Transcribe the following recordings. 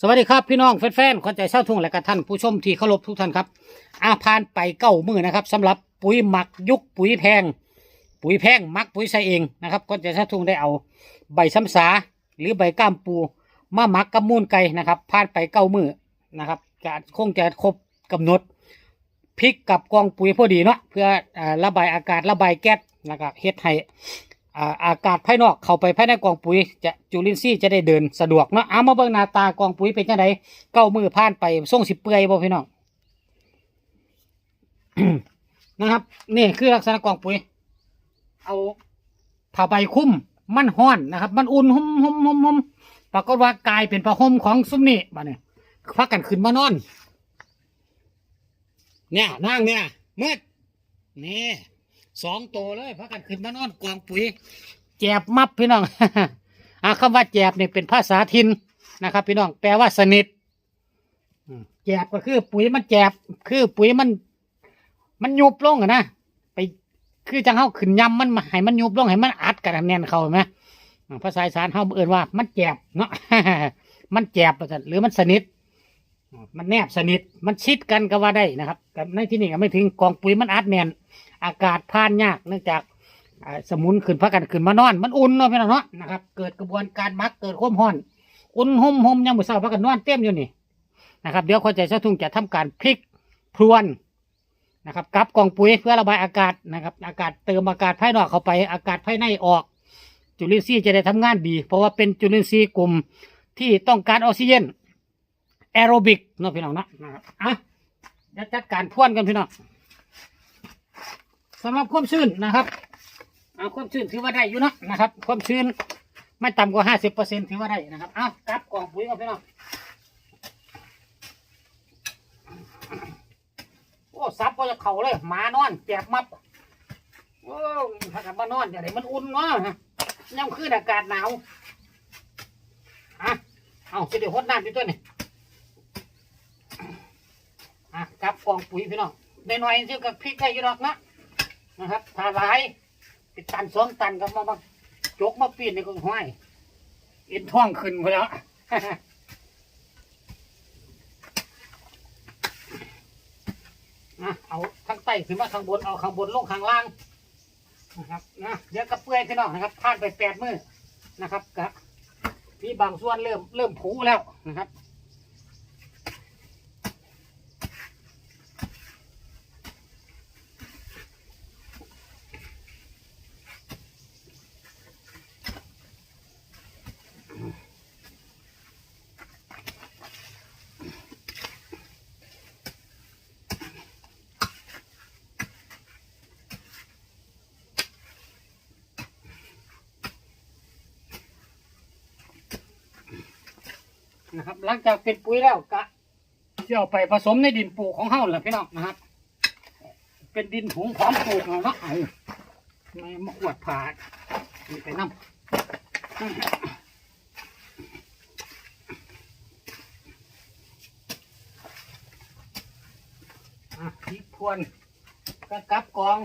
สวัสดีครับพี่น้องแฟนๆคนใจเศร้าทุ่งและกท่านผู้ชมที่เคารพทุกท่านครับ อาพานไปเก้ามือนะครับสำหรับปุ๋ยหมักยุคปุ๋ยแพง ปุ๋ยแพงหมักปุ๋ยใส่เองนะครับคนใจเศร้าทุ่งได้เอาใบซ้ำสาหรือใบก้ามปูมาหมักกับมูลไก่นะครับผ่านไปเก้ามือนะครับจะคงจะครบกำหนดพริกกับกองปุ๋ยพอดีเนาะเพื่ออระบายอากาศระบายแก๊สนะครับเฮ็ดให้ อากาศภายนอกเข้าไปภายในกองปุ๋ย จะจุลินทรีย์จะได้เดินสะดวกเนาะเอามาเบิ่งหน้าตากองปุ๋ยเป็นจังไดเก้ามือผ่านไปส่งสิเปื่อยบ่พี่น้องนะครับนี่คือลักษณะกองปุ๋ย เอาผ้าใบคุ้มมันห้อนนะครับ มันอุ่นหุ่มหุ่มหุ่มหุ่มปรากฏว่ากลายเป็นผ้าห่มของซุ้มนี่บ้าเนี่ยพักกันขึ้นมานอน เนี่ยนั่งเนี่ยมืดนี่ สองตัวเลยพักกันขึ้นมานอนกองปุ๋ย แจบมับพี่น้อง อ่าคำว่าแจบเนี่ยเป็นภาษาถิ่นนะครับ พี่น้องแปลว่าสนิทแจบก็คือ ปุ๋ยมันแจบคือปุ๋ยมัน มันยุบลงอะนะไปคือจังเฮาขึ้นยำมันมาให้มันยุบลงให้มันอัดกันแน่นเขาไหมภาษาสานเฮาเอื่นว่า มันแจบเนาะมันแจบว่าซั่นหรือมันสนิทมันแนบสนิท มันชิดกันก็ว่าได้นะครับแต่ในที่นี้ก็ไม่ถึงกองปุ๋ยมันอัดแน่น อากาศผ่านยากเนื่องจากสมุนขึ้นพักกันขึ้นมานอน มันอุ่นเนาะพี่น้องเนาะนะครับ เกิดกระบวนการมักเกิดความร้อน อุ่นห่มห่มยังมือเศร้าพักกันนอนเต็มอยู่นี่นะครับเดี๋ยวคนใจเช้าทุ่งจะทำการพลิกพรวนนะครับกับกองปุ๋ยเพื่อระบายอากาศนะครับ อากาศเติมอากาศภายนอกเข้าไปอากาศภายในออก จุลินทรีย์จะได้ทำงานดี เพราะว่าเป็นจุลินทรีย์กลุ่มที่ต้องการออกซิเจนแอโรบิกเนาะพี่น้องเนาะนะครับอะเดี๋ยวจัดการพรวนกันพี่น้อง สำหรับความชื้นนะครับเอาความชื้นถือว่าได้อยู่เนาะนะครับ ความชื้นไม่ต่ำกว่าห้าสิบเปอร์เซ็นถือว่าได้นะครับเอากลับกล่องปุ๋ยกันพี่น้องโอ้ซับก็จะเข่าเลยหมานอนแจกมับโอ้ถ้ากับมานอนอย่างไรมันอุ่นเนาะย่ำคืนอากาศหนาวอะเอาจะเดี๋ยวหดน้ำอยู่ตัวนี่อะกลับกล่องปุ๋ยพี่น้องได้หน่อยๆเชื่อกับพริกได้ยี่หรอกนะ นะครับถ้าหลายไปตันสองตันก็มามาจกมาปีนในกองห้อยเอ็นท้องขึ้นไปแล้วนะเอาข้างใต้ขึ้นมาข้างบนเอาข้างบนลงข้างล่างนะครับนะเดี๋ยวกระเปื่อยพี่น้องนะครับผ่านไปแปดมือนะครับกะมีบางส่วนเริ่มเริ่มผุแล้วนะครับ นะครับ หลังจากเป็นปุ๋ยแล้วกะจะเอาไปผสมในดินปลูกของเฮาแหละพี่น้องนะครับ เป็นดินผงพร้อมปลูกแล้วเนาะเอาไม่มาขวดผ่านี่ไปน้ำพริกพวนก็กลับกอง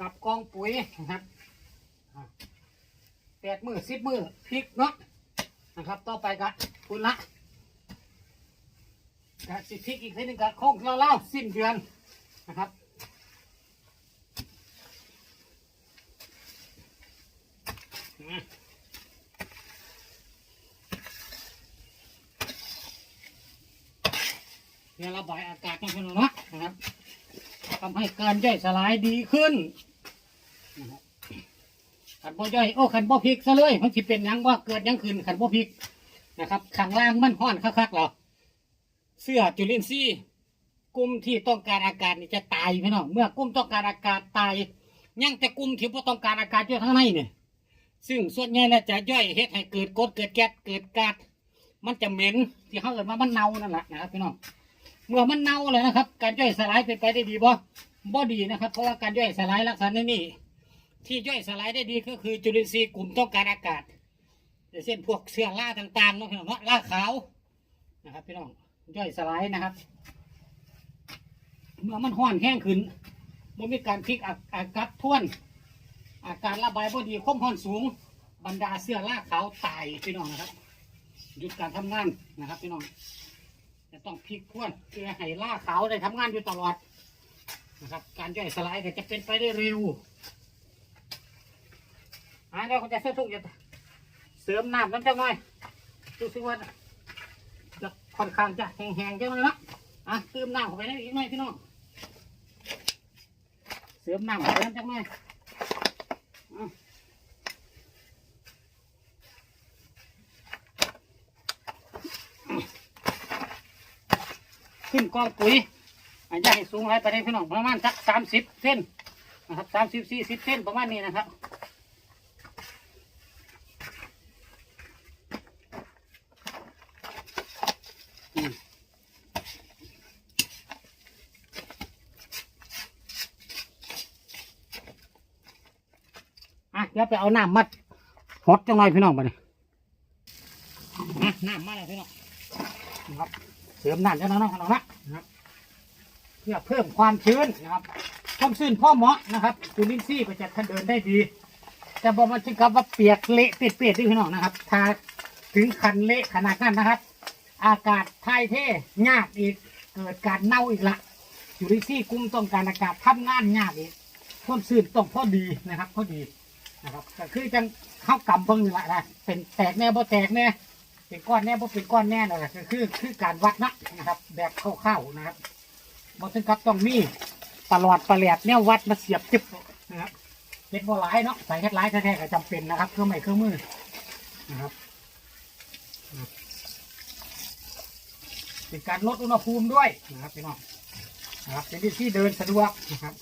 กลับกองปุ๋ยนะครับแปดมือสิบมือพริกเนาะ นะครับ ต่อไปก็คุณละกับสิทธิอีกทีหนึ่งก็คงเล่าๆสิ้นเดือนนะครับเดี๋ยระบายอากาศกันเนาะนะครับทำให้การย่อยสลายดีขึ้นนะครับ ขันบ่ย่อยโอ้ขันบ่พริกซะเลยมันสิเป็นยังว่าเกิดยังขึ้นขันบ่พริกนะครับข้างล่างมันห้อนคักๆเหรอเสื้อจุลินทรีย์กลุ่มที่ต้องการอากาศนี่จะตายพี่น้องเมื่อกลุ่มต้องการอากาศตายยังแต่กลุ่มที่บ่ต้องการอากาศอยู่ข้างในเนี่ยซึ่งส่วนใหญ่แล้วจะย่อยเฮ็ดให้เกิดกดเกิดแก๊สเกิดก๊าซมันจะเหม็นที่เขาเอิ้นว่ามันเน่านั่นแหละนะครับพี่น้องเมื่อมันเน่าเลยนะครับ การย่อยสลายเป็นไปได้ดีบ่บ่ดีนะครับ เพราะว่าการย่อยสลายลักษณะนี้ ที่ย่อยสลายได้ดีก็คือจุลินทรีย์กลุ่มต้องการอากาศอย่างเช่นพวกเชื้อราต่างๆเนาะพี่น้องเนาะราขาวนะครับพี่น้องย่อยสลายนะครับ เมื่อมันห้อนแห้งขึ้นมันมีการพลิกอากาศท่วน อาการระบายพอดีความร้อนสูง บรรดาเสื้อราขาวตายพี่น้องนะครับหยุดการทำงานนะครับพี่น้องจะต้องพลิกพรวนเพื่อให้ล่าขาวได้ทำงานอยู่ตลอดนะครับ การย่อยสลายก็จะเป็นไปได้เร็ว อ่าเดี๋ยวเขาจะเสื้อทุกจะเสริมน้ำน้ำจังหน่อยดูสิว่าจะค่อนข้างจะแห้งๆจังเลยเนะอะเติมน้ำเข้าไปได้อีกหน่อยพี่น้องเสริมน้ำเข้าไปน้ำจังหน่อยขึ้นกองปุ๋ยอันจะให้สูงไรไปได้พี่น้องประมาณสักสามสิบเส้นนะครับสามสิบสี่สิบเส้นประมาณนี้นะครับอืมอะเดี๋ยวไปเอาน้ำมัดหดจังหน่อยพี่น้องไปเลยอ่น้ำมาเลยพี่น้องนะครับเสริมน้ำจะน้องๆน้องๆนะครับเพื่อเพิ่มความชื้นนะครับความชื้นพ่อเหมาะนะครับจุลินทรีย์ก็จะเดินได้ดี แต่บอกมาถึงกับว่าเปียกเละเปียกๆด้วยพี่น้องนะครับถ้าถึงขันเละขนาดนั้นนะครับ อากาศถ่ายเท่ยากอีกเกิดการเน่าอีกละจุลินทรีย์กลุ่มต้องการอากาศทำงานยากอีกความชื้นต้องพอดีนะครับพอดี นะครับก็คือจังเข้ากำเบิ่งนี่แหละนะเป็นแตกแน่บ่แตกแน่เป็นก้อนแน่บ่เป็นก้อนแน่นั่นแหละก็คือคือการวัดนะนะครับ แบบเข้าๆนะครับบ่ถึงกับต้องมีตลอดประแหลดแนววัดมาเสียบจิบนะครับเฮ็ดบ่หลายเนาะใส่เฮ็ดหลายแท้ๆก็จำเป็นนะครับ เครื่องไม้เครื่องมือนะครับเป็นการลดอุณหภูมิด้วยนะครับพี่น้องนะครับเป็นที่เดินสะดวกนะครับ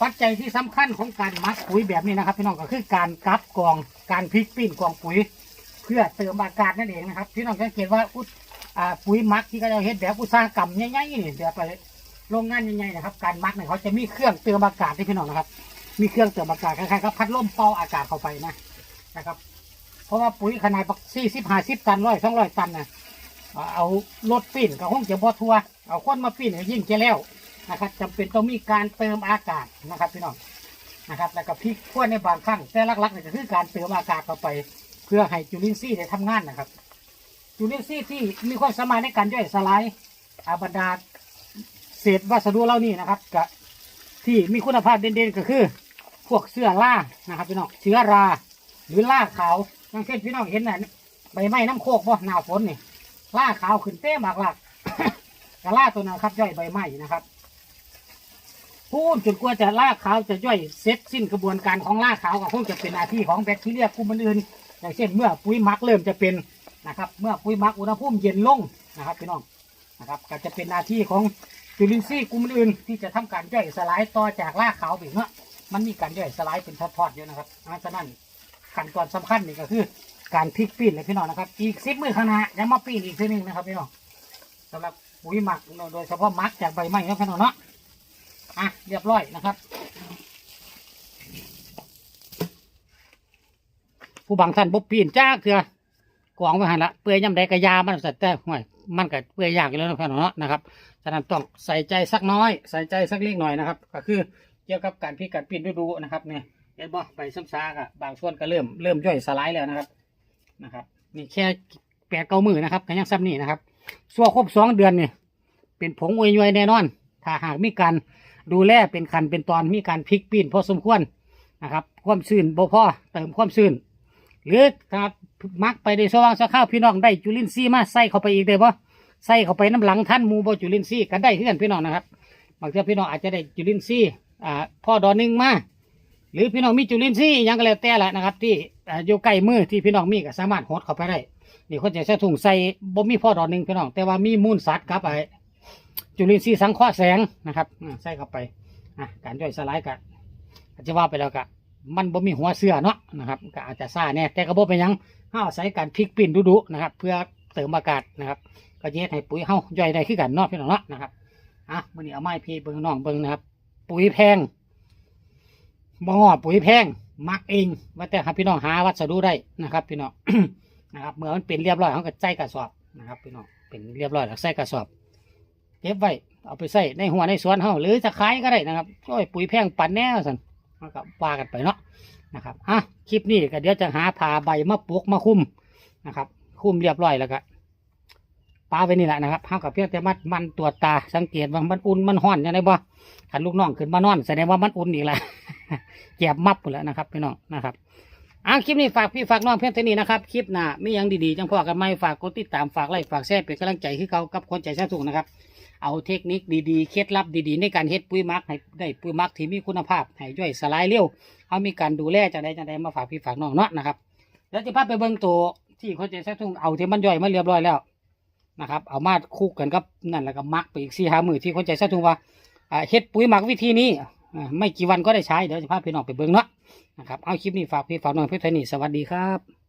ปัจจัยที่สำคัญของการมักปุ๋ยแบบนี้นะครับพี่น้องก็คือการกลับกองการพลิกปิ้นกองปุ๋ย เพื่อเติมอากาศนั่นเองนะครับพี่น้องสังเกตว่าอุดปุ๋ยมักที่เขาจะเห็นแบบอุตสาหกรรมใหญ่ๆนี่แบบไปโรงงานใหญ่ๆนะครับการมักเนี่ยเขาจะมีเครื่องเติมอากาศที่พี่น้องนะครับ มีเครื่องเติมอากาศคล้ายๆกับพัดลมเป่าอากาศเข้าไปนะนะครับ เพราะว่าปุ๋ยขนาดสี่สิบห้าสิบตันร้อยสองร้อยตันนะเอารถปิ้นก็คงจะพอทัวเอาคนมาปิ้นก็ยิ่งจะแล้ว นะครับจำเป็นต้องมีการเติมอากาศนะครับพี่น้องนะครับ แล้วก็พลิกขั้วในบางครั้งแต่หลักๆเนี่ยก็คือการเติมอากาศเข้าไป เพื่อให้จุลินทรีย์ได้ทำงานนะครับ จุลินทรีย์ที่มีความสามารถในการย่อยสลายอาบรรดาเศษวัสดุเหล่านี้นะครับกับที่มีคุณภาพเด่นๆก็คือ พวกเสื้อล่านะครับพี่น้องเชื้อรา หรือล่าขาวอย่างเช่นพี่น้องเห็นน่ะใบไม้น้ำโคกบ่หนาวฝนนี่ล่าขาวขึ้นเต้มากหลักกะล่าตัวนั้นครับย่อยใบไม้นะครับ พูนจนกว่าจะล่าขาวจะย่อยเสร็จสิ้นกระบวนการของล่าขาวก็คงจะเป็นหน้าที่ของแบคทีเรียกลุ่มอื่นอย่างเช่นเมื่อปุ๋ยมักเริ่มจะเป็นนะครับ เมื่อปุ๋ยมักอุณหภูมิเย็นลงนะครับพี่น้องนะครับ ก็จะเป็นหน้าที่ของจุลินทรีย์กลุ่มอื่นที่จะทำการย่อยสลายต่อจากล่าขาวไปเนาะมันมีการย่อยสลายเป็นทอดๆอยู่นะครับเพราะฉะนั้นขั้นตอนสำคัญนี่ก็คือการพลิกปิ้นเลยพี่น้องนะครับ อีกสิบมือข้างหน้ายังมาปิ้นอีกทีหนึงนะครับพี่น้องสำหรับปุ๋ยหมักโดยเฉพาะมักจากใบไม้นะพี่น้องเนาะ อะเรียบร้อยนะครับผู้บางท่านบ่ปีนจ้าเถื่อกวางไว้หันละเปื่อยย่ำใดกระยามันสัตว์แต่ห่วยมันก็เปื่อยยากอยู่แล้วนะพี่น้องเนาะนะครับฉะนั้นต้องใส่ใจสักน้อย ใส่ใจสักเล็กหน่อยนะครับ ก็คือเกี่ยวกับการพิการปิ้นดูๆนะครับเนี่ยเห็นบ่ใบซ้ำซากอะบางส่วนก็เริ่มเริ่มย่อยสลายแล้วนะครับนะครับนี่แค่แปดเก้ามือนะครับก็ยังซ้ำนี่นะครับส่วนครบสองเดือนนี่เป็นผงอวยยวยแน่นอน ถ้าหากมีการ ดูแลเป็นคันเป็นตอนมีการพลิกปิ้นพอสมควรนะครับความซื่นบ่พอเติมความซื่นหรือถ้ามักไปในสว่างสักข้าวพี่น้องได้จุลินทรีย์มาใส่เข้าไปอีกได้ปะใส่เข้าไปน้ำหลังท่านมูบจุลินทรีย์กันได้เพื่อนพี่น้องนะครับบางทีพี่น้องอาจจะได้จุลินทรีย์อ่าพ่อดอนหนึ่งมาหรือพี่น้องมีจุลินทรีย์ยังก็แล้วแต่แหละนะครับ ที่อยู่ใกล้มือที่พี่น้องมีก็สามารถหดเข้าไปได้นี่คนจะใส่ถุงใส่บ่มีพ่อดอนหนึ่งพี่น้องแต่ว่ามีมูลสัตว์ครับไอ จุลินทรีย์สังเคราะห์แสงนะครับใส่เข้าไปอะการย่อยสลายกันอาจจะว่าไปแล้วก็มันบ่มีหัวเสื้อเนาะนะครับก็อาจจะซ่าแน่แต่ก็บ่เป็นยังเฮาอาศัยการพลิกปิ้นดุๆนะครับ เพื่อเติมอากาศนะครับ ก็เฮ็ดให้ปุ๋ยเฮาย่อยได้คือกันเนาะพี่น้องเนาะนะครับอะมื้อนี้เอาไม้พี่เบิ่งน้องเบิ่งนะครับ ปุ๋ยแพงบ่ฮอปุ๋ยแพงมักเองว่าแต่หาพี่น้องหาวัสดุได้นะครับ พี่น้องนะครับเมื่อมันเป็นเรียบร้อยเฮาก็ใส่กระสอบนะครับ พี่น้องเป็นเรียบร้อยแล้วใส่กระสอบ เก็บไว้เอาไปใส่ในหัวในสวนเฮาหรือจะขายก็ได้นะครับโอ้ยปุ๋ยแพงปันแน่ซั่นมันก็ว่ากันไปเนาะนะครับอะคลิปนี้ก็เดี๋ยวจะหาผ่าใบมาปลูกมาคุ้มนะครับ คุ้มเรียบร้อยแล้วก็ปลาไปนี่แหละนะครับเฮากับเพียงแต่มัดมันตรวจตาสังเกตว่ามันอุ่นมันห้อนยังไงบ่ขันลูกน้องขึ้นมานอนแสดงว่ามันอุ่นอีกแล้วแจบมับหมดแล้วนะครับพี่น้องนะครับอ่าคลิปนี้ฝากพี่ฝากน้องเพียงเท่านี้นะครับคลิปหน้ามียังดีๆจังพ่อกันไหมฝากกดติดตามฝากไลค์ฝากแชร์เป็นกำลังใจให้เขากับคนใจสร้างสุขนะครับ เอาเทคนิคดีๆ เคล็ดลับดีๆ ในการเฮ็ดปุ๋ยมักให้ได้ปุ๋ยมักที่มีคุณภาพให้ย่อยสลายเร็วเขามีการดูแลจังใดจังใดมาฝากพี่ฝากน้องเนาะนะครับแล้วจะพาไปเบิ่งตัวที่คนใจสร้างสุขเอาที่มันย่อยมาเรียบร้อยแล้วนะครับ เอามาคู่กันกับนั่นแล้วก็มักไปอีกสี่ห้ามือที่คนใจสร้างสุขว่าอ่าเฮ็ดปุ๋ยมักวิธีนี้ไม่กี่วันก็ได้ใช้เดี๋ยวจะพาพี่น้องไปเบิ่งเนาะนะครับเอาคลิปนี้ฝากพี่ฝากน้องเพื่อนนี่สวัสดีครับ